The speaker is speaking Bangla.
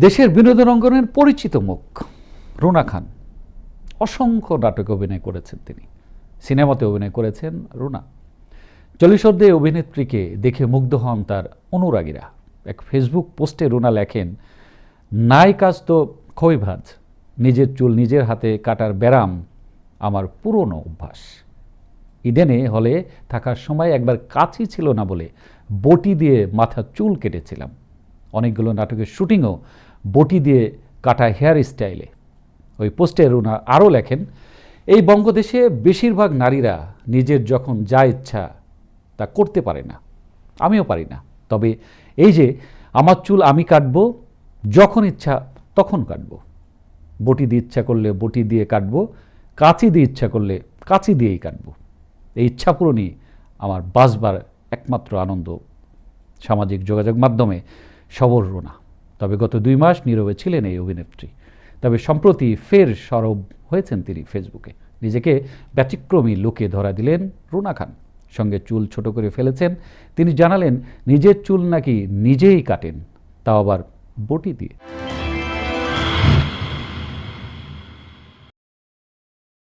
দেশের বিনোদন অঙ্গনের পরিচিত মুখ, রুনা খান। অসংখ্য নাটকে অভিনয় করেছেন তিনি। সিনেমাতে অভিনয় করেছেন রুনা। চল্লিশর্ধে অভিনেত্রীকে দেখে মুগ্ধ হন তার অনুরাগীরা। এক ফেসবুক পোস্টে রুনা লেখেন নাই কাজ তো খই ভাজ। নিজের চুল নিজের হাতে কাটার ব্যারাম আমার পুরনো অভ্যাস। ইডেনে হলে থাকার সময় একবার কাছি ছিল না বলে বটি দিয়ে মাথার চুল কেটেছিলাম। অনেকগুলো নাটকের শুটিংও বটি দিয়ে কাটা হেয়ার স্টাইলে। ওই পোস্টে রুনা আরও লেখেন, এই বঙ্গদেশে বেশিরভাগ নারীরা নিজের যখন যা ইচ্ছা তা করতে পারে না। আমিও পারি না। তবে এই যে আমার চুল আমি কাটব, যখন ইচ্ছা তখন কাটব। বটি দিয়ে ইচ্ছা করলে বটি দিয়ে কাটব, কাঁচি দিয়ে ইচ্ছা করলে কাঁচি দিয়েই কাটব। এই ইচ্ছা পূরণই আমার বাসবার একমাত্র আনন্দ সামাজিক যোগাযোগ মাধ্যমে সবর রোনা। তবে গত দুই মাস নীরবে ছিলেন এই অভিনেত্রী। তবে সম্প্রতি ফের সরব হয়েছেন তিনি ফেসবুকে। নিজেকে ব্যতিক্রমী লোকে ধরা দিলেন রুনা খান। সঙ্গে চুল ছোট করে ফেলেছেন। তিনি জানালেন, নিজের চুল নাকি নিজেই কাটেন, তাও আবার বটি দিয়ে।